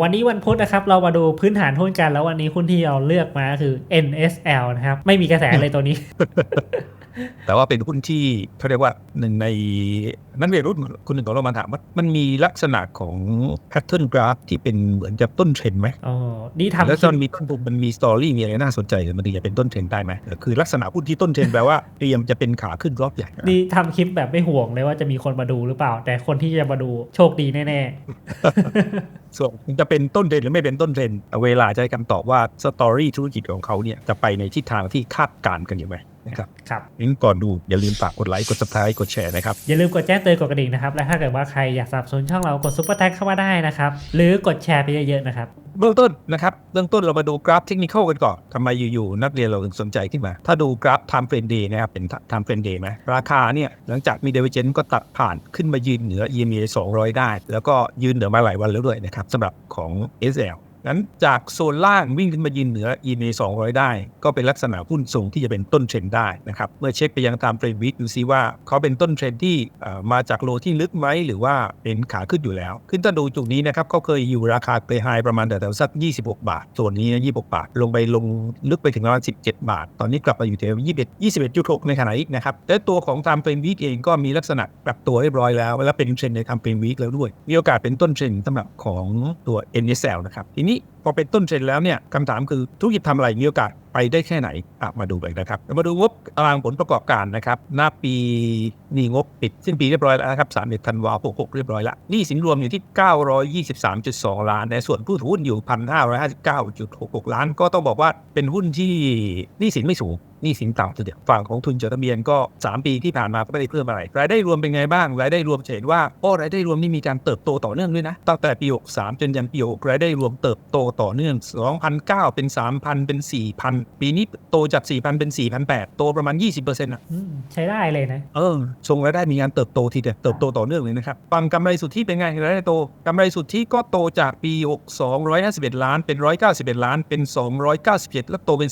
วันนี้วันพุธนะครับเรามาดูพื้นฐานหุ้นกัน แล้ววันนี้หุ้นที่เราเลือกมาคือ NSL นะครับ ไม่มีกระแสเลยตัวนี้ แต่ว่าเป็นหุ้นที่เขาเรียกว่าหนึ่งในนักเรียนรุ่นคนหนึ่งของเรามาถามว่ามันมีลักษณะของ pattern graph ที่เป็นเหมือนจะต้นเทรนด์ไหมอ๋อนี่ทำแล้วคลิตอปนมีต้นทุนมันมีสตอรี่มีอะไรน่าสนใจมันถึงจะเป็นต้นเทรนด์ได้ไหมเออคือลักษณะหุ้นที่ต้นเทรนด์แปลว่าเตรียมจะเป็นขาขึ้นรอบใหญ่นี่ทำคลิปแบบไม่ห่วงเลยว่าจะมีคนมาดูหรือเปล่า แต่คนที่จะมาดูโชคดีแน่ส่วนจะเป็นต้นเทรนด์หรือไม่เป็นต้นเทรนด์เวลาจะให้คำตอบว่าสตอรี่ธุรกิจของเขาเนี่ยจะไปในทิศทางที่คาดการณ์กันอยู่ไหม นะครับๆครับงั้นก่อนดูอย่าลืมฝากกดไลค์กด subscribe กดแชร์นะครับ อย่าลืมกดแจ้งเตือนกดกระดิ่งนะครับ และถ้าเกิดว่าใครอยากสนับสนุนช่องเรากดซุปเปอร์แท็กเข้ามาได้นะครับ หรือกดแชร์ไปเยอะๆนะครับเบื้องต้นนะครับเบื้องต้นเรามาดูกราฟเทคนิคกันก่อนทำไมอยู่ๆนักเรียนเราถึงสนใจขึ้นมา ถ้าดูกราฟ time frame day นะครับเป็น time frame day ไหมราคาเนี่ยหลังจากมี divergence ก็ตัดผ่านขึ้นมายืนเหนือ EMA 200 ได้ แล้วก็ยืนเหนือมาหลายวันแล้วด้วยนะครับสำหรับของ SL นั้นจากโซนล่างวิ่งขึ้นมายืนเหนือ EMA 200 ได้ ก็เป็นลักษณะหุ้นทรงที่จะเป็นต้นเทรนได้นะครับ เมื่อเช็คไปยังตามเทรนวิกดูซิว่าเขาเป็นต้นเทรนที่มาจากโลที่ลึกไหม หรือว่าเป็นขาขึ้นอยู่แล้ว ขึ้นถ้าดูจุดนี้นะครับเขาเคยอยู่ราคาเกรไฮประมาณแถวๆสัก 26 บาท ส่วนนี้นะ26 บาท ลงไปลงลึกไปถึงประมาณ 17 บาท ตอนนี้กลับมาอยู่แถว21 21.6 ในขณะนี้นะครับและตัวของตามเทรนวิกเองก็มีลักษณะปรับตัวเรียบร้อยแล้วและเป็นเทรนในทำเทรนวิกแล้วด้วย มีโอกาสเป็นต้นเทรนสำหรับของตัว NSL นะครับทีน พอเป็นต้นเทรนแล้วเนี่ยคำถามคือธุรกิจทำอะไรมีโอกาสไปได้แค่ไหนอะมาดูกันนะครับ มาดูงบตารางผลประกอบการนะครับหน้าปีนี่งบปิดสิ้นปีเรียบร้อยแล้วนะครับสามเดือนธันวาคม66 เรียบร้อยละนี่สินรวมอยู่ที่ 923.2 ล้านในส่วนผู้ถือหุ้นอยู่ 1,559.66 ล้าน ก็ต้องบอกว่าเป็นหุ้นที่นี่สินไม่สูง นี้สินต่ำทีเดียวฝั่งของทุนจดทะเบียนก็ 3 ปีที่ผ่านมาก็ไม่ได้เพิ่มอะไรรายได้รวมเป็นไงบ้างรายได้รวมจะเห็นว่าโอ้รายได้รวมนี่มีการเติบโตต่อเนื่องด้วยนะตั้งแต่ปี63จนยันปี6รายได้รวมเติบโตต่อเนื่อง2,009เป็น 3,000 เป็น 4,000 ปีนี้โตจาก 4,000 เป็น 4,800โตประมาณ 20%อะอืมใช้ได้เลยนะเออทรงรายได้มีการเติบโตทีเดียวเติบโตต่อเนื่องเลยนะครับฝั่งกำไรสุทธิเป็นไงรายได้โตกำไรสุทธิก็โตจากปี6 251ล้านเป็น 191 ล้านเป็น 291แล้วโตเป็น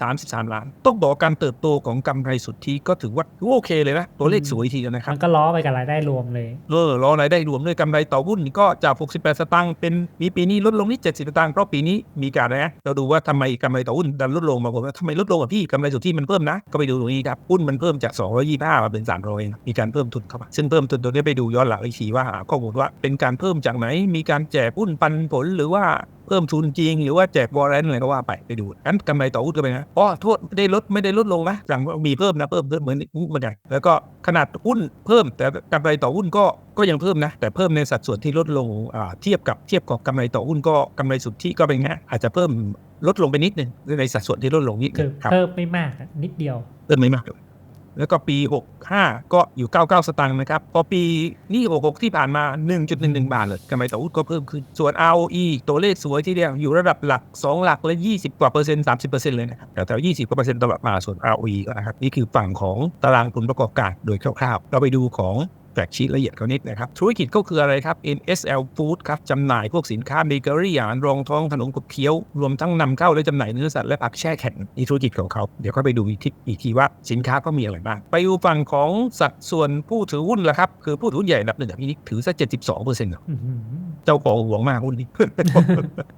333 ล้านต้องบอกว่าการเติบโตของกำไรสุทธิก็ถือว่าโอเคเลยนะตัวเลขสวยทีเดียวนะครับมันก็ล้อไปกับรายได้รวมเลยเออรอรายได้รวมด้วยกำไรต่อหุ้นก็จาก 68 สตางค์เป็นมีปีนี้ลดลงนิด70 สตางค์เพราะปีนี้มีการอะไรนะเราดูว่าทำไมกำไรต่อหุ้นดันลดลงบางคนว่าทำไมลดลงอะพี่กำไรสุทธิมันเพิ่มนะก็ไปดูตรงนี้ครับหุ้นมันเพิ่มจาก 225 มาเป็น 300 มีการเพิ่มทุนเข้ามาซึ่งเพิ่มทุนตัวนี้ไปดูย้อนหลังอีกทีว่าหาข้อมูลว่าเป็นการเพิ่มจากไหนมีการแจกหุ้นปันผลหรือว่าเพิ่มทุนจริง หรือว่าแจกวอร์เรนต์อะไรก็ว่าไปไปดูงั้นกำไรต่อหุ้นก็เป็นไงอ๋อโทษไม่ได้ลดไม่ได้ลดลงนะสั่งว่ามีเพิ่มนะเพิ่มเพิ่มเหมือนเหมือนกันแล้วก็ขนาดหุ้นเพิ่มแต่กำไรต่อหุ้นก็ก็ยังเพิ่มนะ แต่เพิ่มในสัดส่วนที่ลดลงอ่าเทียบกับเทียบกับกำไรต่อหุ้นก็กำไรสุทธิก็เป็นไงอาจจะเพิ่มลดลงไปนิดนึงในสัดส่วนที่ลดลงนิดนึคืองครับเพิ่มไม่มากอะนิดเดียวเพิ่มไม่มากเลย แล้วก็ปี 65 ก็อยู่ 99 สตางค์นะครับ พอปีนี่66 ที่ผ่านมา 1.11 บาทเลยกำไรต่อหุ้นก็เพิ่มขึ้น ส่วน ROE ตัวเลขสวยที่เดียวอยู่ระดับหลัก 2 หลักและ 20 กว่าเปอร์เซ็นต์ 30 เปอร์เซ็นต์เลยนะครับแต่แถว20 กว่าเปอร์เซ็นต์ตลอดมาส่วน ROE ก็นะครับ นี่คือฝั่งของตารางผลประกอบการโดยคร่าวๆ เราไปดูของ กชีตละเอียดเขานิดนะครับ ธุรกิจก็คืออะไรครับ NSL Food ครับจำหน่ายพวกสินค้าเบเกอรี่อาหารรองท้องขนมขบเคี้ยว รวมทั้งนำเข้าและจำหน่ายเนื้อสัตว์และผักแช่แข็งนี่ธุรกิจของเขา เดี๋ยวก็ไปดูอีกทีอีกทีว่าสินค้าก็มีอะไรบ้าง ไปดูฝั่งของสัดส่วนผู้ถือหุ้นละครับ คือผู้ถือหุ้นใหญ่อันดับหนึ่งอะพี่นิกถือซะ72เปอร์เซ็นต์อื้อหือ เจ้าของห่วงมากหุ้นนี้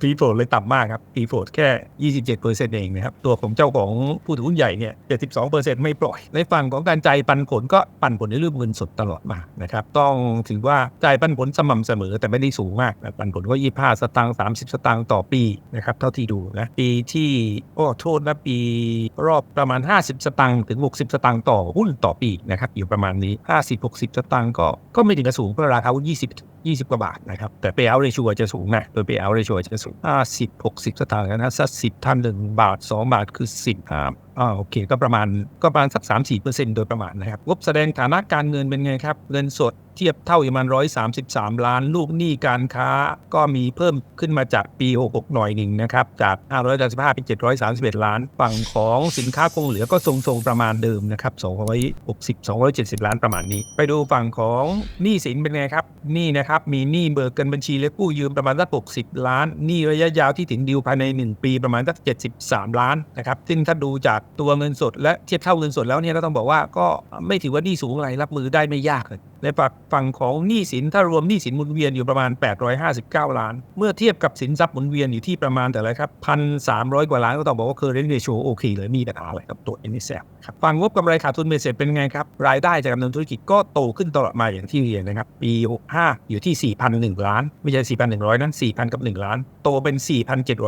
ฟรีโฟลเลยต่ำมากครับฟรีโฟลแค่ 27เปอร์เซ็นต์เองนะครับ ตัวของเจ้าของผู้ถือหุ้นใหญ่เนี่ย72เปอร์เซ็นต์ไม่ปล่อย ในฝั่งของการจ่ายปันผลก็ปันผลในรูปเงินสดตลอดมานะครับ ต้องถือว่าจ่ายปันผลสม่ำเสมอแต่ไม่ได้สูงมากปันผลก็25สตางค์30 สตางค์ต่อปีนะครับเท่าที่ดูนะปีที่โอ้โทษนะปีรอบประมาณ 50 สตางค์ถึง 60 สตางค์ต่อหุ้นต่อปีนะครับอยู่ประมาณนี้ 50-60 สตางค์ก็ก็ไม่ถึงกับสูงเพราะราคาหุ้น20 20 กว่าบาทนะครับแต่ payout ratio จะสูงนะโดย payout ratio จะสูง 50 60 สตางค์นะสัก10ท่าน1บาท 2 บาทคือ 10ครับอ่าโอเค ก็ประมาณก็ประมาณสัก3-4%โดยประมาณนะครับงบแสดงฐานะการเงินเป็นไงครับ เงินสดเทียบเท่าอยู่ประมาณ133ล้าน ลูกหนี้การค้าก็มีเพิ่มขึ้นมาจากปี66หกหน่อยหนึ่งนะครับ จาก535เป็น731ล้าน ฝั่งของสินค้าคงเหลือก็ทรงๆประมาณเดิมนะครับ260 270ล้านประมาณนี้ ไปดูฝั่งของหนี้สินเป็นไงครับหนี้นะครับมีหนี้เบิกเกินบัญชีและกู้ยืมประมาณสัก60ล้านหนี้ระยะยาวที่ถึงดิวภายใน1ปีประมาณสัก73ล้านนะครับซึ่งถ้าดูจากตัวเงินสดและเทียบเท่าเงินสดแล้วเนี่ยก็ต้องบอกว่าก็ไม่ถือว่านี่สูงอะไรรับมือได้ไม่ยากเลย ในฝั่งฝั่งของหนี้สินถ้ารวมหนี้สินหมุนเวียนอยู่ประมาณ 859 ล้าน เมื่อเทียบกับสินทรัพย์หมุนเวียนอยู่ที่ประมาณแต่ละครับ1,300กว่าล้านก็ต้องบอกว่า current ratio โอเคเลยมีปัญหาอะไรกับตัว NSL ครับฝั่งงบกำไรขาดทุนเบ็ดเสร็จเป็นไงครับ รายได้จากการดำเนินธุรกิจก็โตขึ้นตลอดมาอย่างที่เรียนนะครับ ปี 65 อยู่ที่ 4,001 ล้าน ไม่ใช่ 4,100 นั้น 4,000 กับ 1 ล้าน โตเป็น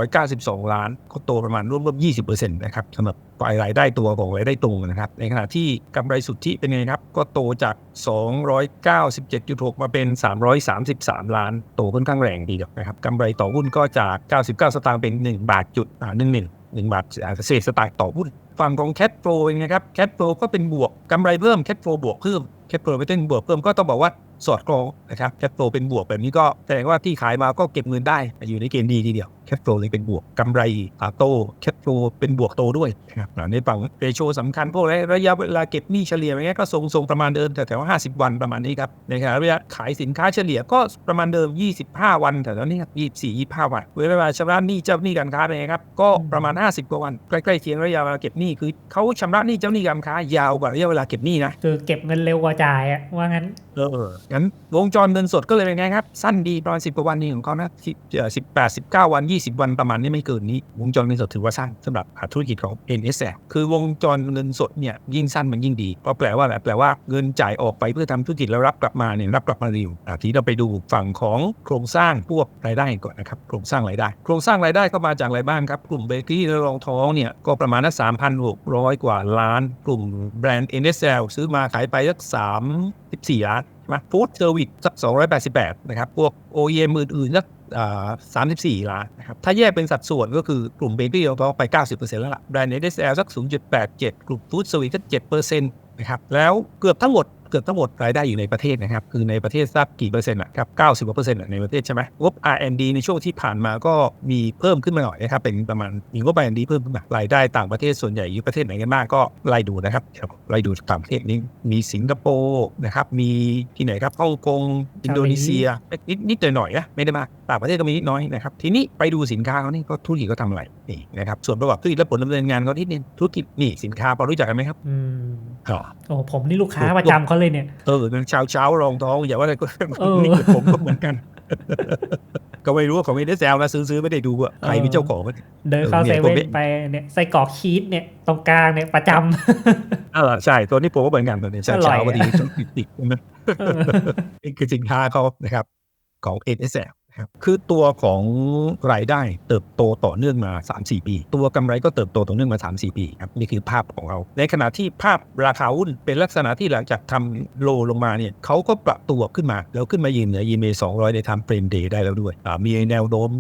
4,792 ล้าน ก็โตประมาณร่วมๆ20%นะครับสำหรับฝ่ายรายได้ตัวของรายได้ตรงนะครับในขณะที่กำไรสุทธิเป็นไงครับก็โตจาก297.6 มาเป็น 333 ล้าน โตค่อนข้างแรงดีนะครับกำไรต่อหุ้นก็จาก 99 สตางค์เป็น 1 บาทจุดอ่า11 1บาทอ่าเศษสตางค์ต่อหุ้นฝั่งของแค f โฟเป็นไงครับแค f โฟก็เป็นบวกกำไรเพิ่มแค f โฟบวกเพิ่มแค f โฟ w ไปเต้นบวกเพิ่มก็ต้องบอกว่าสอดคล้องนะครับแค f โฟเป็นบวกแบบนี้ก็แสดงว่าที่ขายมาก็เก็บเงินได้อยู่ในเกณฑ์ดีทีเดียวแค f โฟเลยเป็นบวกกำไรโตแค f โฟ w เป็นบวกโตด้วยนะครับอ่าในฝั่งเรโชสำคัญพวกระยะเวลาเก็บหนี้เฉลี่ยอย่างเงี้ยก็ทรงๆประมาณเดิมแถวๆ50วันประมาณนี้ครับในขณะระยะขายสินค้าเฉลี่ยก็ประมาณเดิม 25 วันแถวๆนี้ครับ24 25วันเวลาชำระหนี้เจ้าหนี้การค้าเป็นไงครับก็ประมาณ 50 กว่าวันใกล้ๆเคียงระยะเวลาเก็บหนี้คือเขาชำระหนี้เจ้าหนี้การค้ายาวกว่าระยะเวลาเก็บหนี้นะคือเก็บเงินเร็วกว่าจ่ายอะว่างั้นเอองั้นวงจรเงินสดก็เลยเป็นไงครับสั้นดีประมาณสิบกว่าวันนี่ของเขานะสิบสิบแปดสิบเก้าวันยี่สิบวันประมาณนี้ไม่เกินนี้ วงจรเงินสดถือว่าสั้นสำหรับธุรกิจของ NSL คือวงจรเงินสดเนี่ยยิ่งสั้นมันยิ่งดีเพราะแปลว่าแปลว่าเงินจ่ายออกไปเพื่อทำธุรกิจแล้วรับกลับมาเนี่ยรับกลับมาเร็วอะทีเราไปดูฝั่งของโครงสร้างพวกรายได้ก่อนนะครับโครงสร้างรายได้ โครงสร้างรายได้ก็มาจากอะไรบ้างครับ กลุ่มเบเกอรี่และรองท้องเนี่ยก็ประมาณนักสามพันหกร้อยกว่าล้าน กลุ่มแบรนด์ NSL ซื้อมาขายไปสักสามสิบสี่ล้านมาฟู้ดเซอร์วิสสัก288 นะครับ พวก OEM อื่นๆสัก อ่า34ล้านนะครับ ถ้าแยกเป็นสัดส่วนก็คือกลุ่มเบเกอรี่เราไป 90%แล้วล่ะแบรนด์ NSL สัก 0.87 กลุ่มฟู้ดเซอร์วิสสัก7%นะครับ แล้วเกือบทั้งหมด กือบทั้งหมดรายได้อยู่ในประเทศนะครับ คือในประเทศสักกี่เปอร์เซ็นต์อะครับ90กว่าเปอร์เซ็นต์อะในประเทศใช่ไหมงบ R&D ในช่วงที่ผ่านมาก็มีเพิ่มขึ้นมาหน่อยนะครับเป็นประมาณมีงบ R&D เพิ่มขึ้นมารายได้ต่างประเทศส่วนใหญ่อยู่ประเทศไหนกันบ้างก็ไล่ดูนะครับเดี๋ยวไล่ดูต่างประเทศนี้มีสิงคโปร์นะครับมีที่ไหนครับฮ่องกงอินโดนีเซียนิดนิดหน่อยๆนะไม่ได้มากต่างประเทศก็มีนิดน้อยนะครับทีนี้ไปดูสินค้าเขานี่ก็ธุรกิจเขาทำอะไรนี่นะครับส่วนประกอบธุรกิจและผลดำเนินงานเขาที่นี่ธุรกิจนี่สินค้าพอรู้จักกันไหมครับอืมอ๋อโอ้ผมนี่ลูกค้าประจำเขาเลยเนี่ย เออเช้าเช้าๆรองท้องอย่าว่าอะไรก็เออนี่ผมก็เหมือนกันก็ไม่รู้ว่าของไม่ได้แซวนะซื้อซื้อไม่ได้ดูว่าใครเป็นเจ้าของเดินเข้าเออเซเนี่ยเว่ผมนไม่ไปเนี่ยไส้กรอกชีสเนี่ยตรงกลางเนี่ยประจำเออใช่ตัวนี้ผมก็เหมือนกันตัวนี้เช้าอร่อยเช้าอะพอดีต้องติดติดๆนะนี่คือสินค้าเขานะครับของ NSL นะครับ คือตัวของรายได้เติบโตต่อเนื่องมา 3-4 ปี ตัวกำไรก็เติบโตต่อเนื่องมา 3-4 ปีครับนี่คือภาพของเรา ในขณะที่ภาพราคาหุ้นเป็นลักษณะที่หลังจากทำโลลงมาเนี่ยเขาก็ปรับตัวขึ้นมา แล้วขึ้นมายืนเหนือยีเมสองร้อยในทำเฟรมเดย์ได้แล้วด้วยมีแนวโน้ม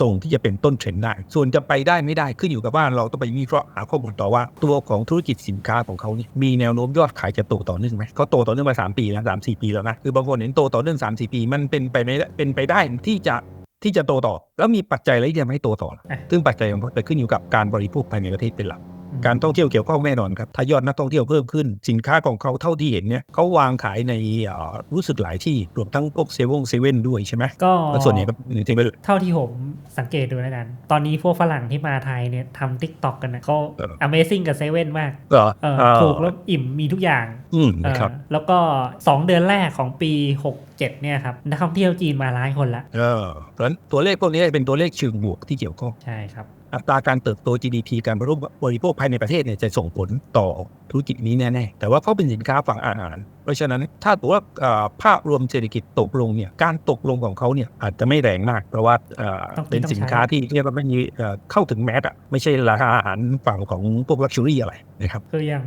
ส่งที่จะเป็นต้นเทรนด์ได้ ส่วนจะไปได้ไม่ได้ขึ้นอยู่กับว่าเราต้องไปวิเคราะห์หาข้อมูลต่อว่าตัวของธุรกิจสินค้าของเขานี่มีแนวโน้มยอดขายจะโตต่อเนื่องไหมเขาโตต่อเนื่องมา 3 ปีแล้วสามสี่ปีแล้วนะคือบางคนเห็นโตต่อเนื่อง3 4 ปี มันเป็นไปไม่ได้เป็นไปได้ที่จะที่จะโตต่อ แล้วมีปัจจัยอะไรที่จะไม่ให้โตต่อ ซึ่งปัจจัยมันจะขึ้นอยู่กับการบริโภคภายในประเทศเป็นหลัก การท่องเที่ยวเกี่ยวข้องแน่นอนครับถ้ายอดนักท่องเที่ยวเพิ่มขึ้น สินค้าของเขาเท่าที่เห็นเนี่ยเขาวางขายในเอ่อรู้สึกหลายที่รวมทั้งพวกเซเว่นเซเว่นด้วยใช่ไหมก็แล้วส่วนใหญ่ก็ในเทเบิลเท่าที่ผมสังเกตดูแล้วกัน ตอนนี้พวกฝรั่งที่มาไทยเนี่ยทำทิกตอกกันนะเขาเออ Amazing กับเซเว่นมากเหรอเออเออถูกแล้วอิ่มมีทุกอย่างอืมเออนะครับแล้วก็ 2 เดือนแรกของปี 67 เนี่ยครับนักท่องเที่ยวจีนมาล้านคนละเออเพราะฉะนั้นตัวเลขพวกนี้เป็นตัวเลขเชิงบวกที่เกี่ยวข้องใช่ครับ อัตราการเติบโต GDP การบริโภคบริโภคภายในประเทศเนี่ยจะส่งผลต่อธุรกิจนี้แน่ๆ แต่ว่าเขาเป็นสินค้าฝั่งอาหาร เพราะฉะนั้นถ้าตัวว่าเอ่อภาพรวมเศรษฐกิจตกลงเนี่ยการตกลงของเขาเนี่ยอาจจะไม่แรงมาก เพราะว่าเอ่อต้องเป็นต้องสินค้าใช้ที่เรียกว่าไม่มีเอ่อเข้าถึงแมสอะไม่ใช่ราคาอาหารฝั่งของพวกลักชัวรี่อะไรนะครับคืออย่าง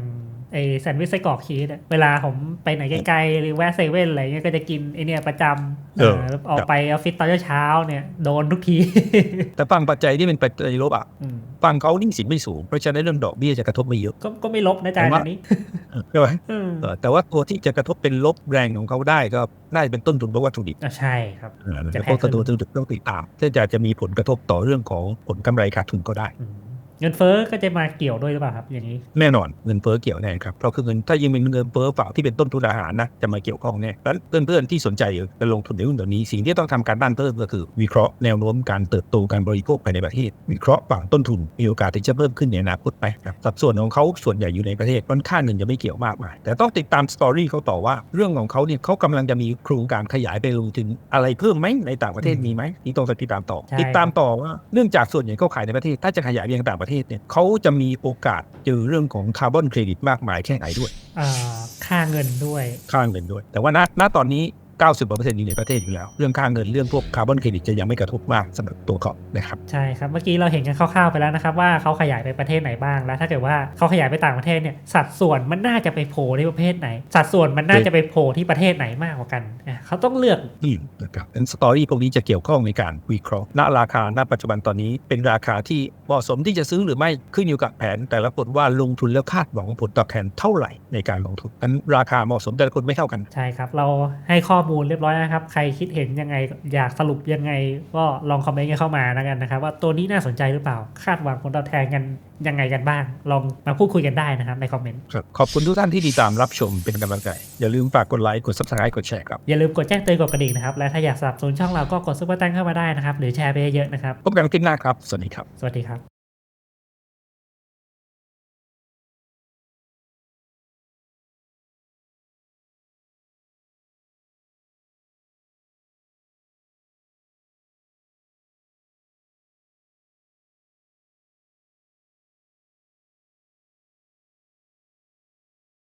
ไอแซนด์วิชไส้กรอกชีสอะเวลาผมไปไหนไกลๆหรือแวะเซเว่นอะไรเงี้ยก็จะกินไอเนี่ยประจำเออแล้วออกไปออฟฟิศตอนเช้าๆเนี่ยโดนทุกที แต่ฝั่งปัจจัยที่เป็นปัจจัยลบอะอืมฝั่งเขาหนิ่งสินไม่สูง เพราะฉะนั้นเรื่องดอกเบี้ยจะกระทบไม่เยอะ ก็ก็ไม่ลบนะจ๊ะผมว่าอันนี้ใช่ไหมอืมเออแต่ว่าตัวที่จะกระทบเป็นลบแรงของเขาได้ก็น่าจะเป็นต้นทุนเพราะวัตถุดิบอะใช่ครับเออจะแล้วแพก็งขึ้ตัวนตัวต้องติดตามซึ่งจะจะมีผลกระทบต่อเรื่องของผลกำไรขาดทุนก็ได้อืม เงินเฟ้อก็จะมาเกี่ยวด้วยหรือเปล่าครับอย่างนี้ แน่นอนเงินเฟ้อเกี่ยวแน่ครับเพราะคือเงินถ้ายังเป็นเงินเฟ้อฝากที่เป็นต้นทุนอาหารนะจะมาเกี่ยวข้องแน่แล้วเพื่อนๆที่สนใจจะลงทุนในหุ้นตัวนี้ สิ่งที่ต้องทำการบ้านเพิ่มก็คือ วิเคราะห์แนวโน้มการเติบโตการบริโภคภายในประเทศ วิเคราะห์ฝั่งต้นทุนมีโอกาสที่จะเพิ่มขึ้นในอนาคตไหมครับสัดส่วนของเขาส่วนใหญ่อยู่ในประเทศมันค่าเงินจะไม่เกี่ยวมากมายแต่ต้องติดตามสตอรี่เขาต่อว่าเรื่องของเขาเนี่ยเขากำลังจะมีโครงการขยายไปลงอะไรเพิ่มไหมในต่างประเทศมีไหมที่ต้องติดตามต่อ ติดตามต่อว่าเนื่องจากส่วนใหญ่เขาขายในประเทศถ้าจะขยายไปยังต่างประเทศเนี่ยเขาจะมีโอกาสเจอเรื่องของคาร์บอนเครดิตมากมายแค่ไหนด้วยอ่าค่าเงินด้วย ค่าเงินด้วย แต่ว่าณณตอนนี้ 90%อยู่ในประเทศอยู่แล้ว เรื่องค่าเงินเรื่องพวกคาร์บอนเครดิตจะยังไม่กระทบมากสำหรับตัวเขานะครับใช่ครับเมื่อกี้เราเห็นกันคร่าวๆไปแล้วนะครับว่าเขาขยายไปประเทศไหนบ้างแล้วถ้าเกิดว่าเขาขยายไปต่างประเทศเนี่ยสัดส่วนมันน่าจะไปโผล่ที่ประเทศไหน สัดส่วนมันน่าจะไปโผล่ที่ประเทศไหนมากกว่ากันอะเขาต้องเลือกอืมนะครับเป็นสตอรี่พวกนี้จะเกี่ยวข้องในการวิเคราะห์ณราคาณปัจจุบันตอนนี้เป็นราคาที่เหมาะสมที่จะซื้อหรือไม่ขึ้นอยู่กับแผน แต่ละคนว่าลงทุนแล้วคาดหวังผลตอบแทนเท่าไหร่ในการลงทุนนั้นราคาเหมาะสมแต่ละคนไม่เท่ากันใช่ครับเราให้ข้อมูลเรียบร้อยนะครับ ใครคิดเห็นยังไงอยากสรุปยังไง ก็ลองคอมเมนต์กันเข้ามาแล้วกันนะครับ ว่าตัวนี้น่าสนใจหรือเปล่า คาดหวังผลตอบแทนกันยังไงกันบ้าง ลองมาพูดคุยกันได้นะครับในคอมเมนต์ครับขอบคุณทุกท่านที่ติดตามรับชมเป็นกำลังใจ อย่าลืมฝากกดไลค์กด subscribe กดแชร์ครับ อย่าลืมกดแจ้งเตือนกดกระดิ่งนะครับ และถ้าอยากสนับสนุนช่องเราก็กดซุปเปอร์ตังเข้ามาได้นะครับหรือแชร์ไปเยอะๆนะครับพบกันคลิปหน้าครับสวัสดีครับ สวัสดีครับ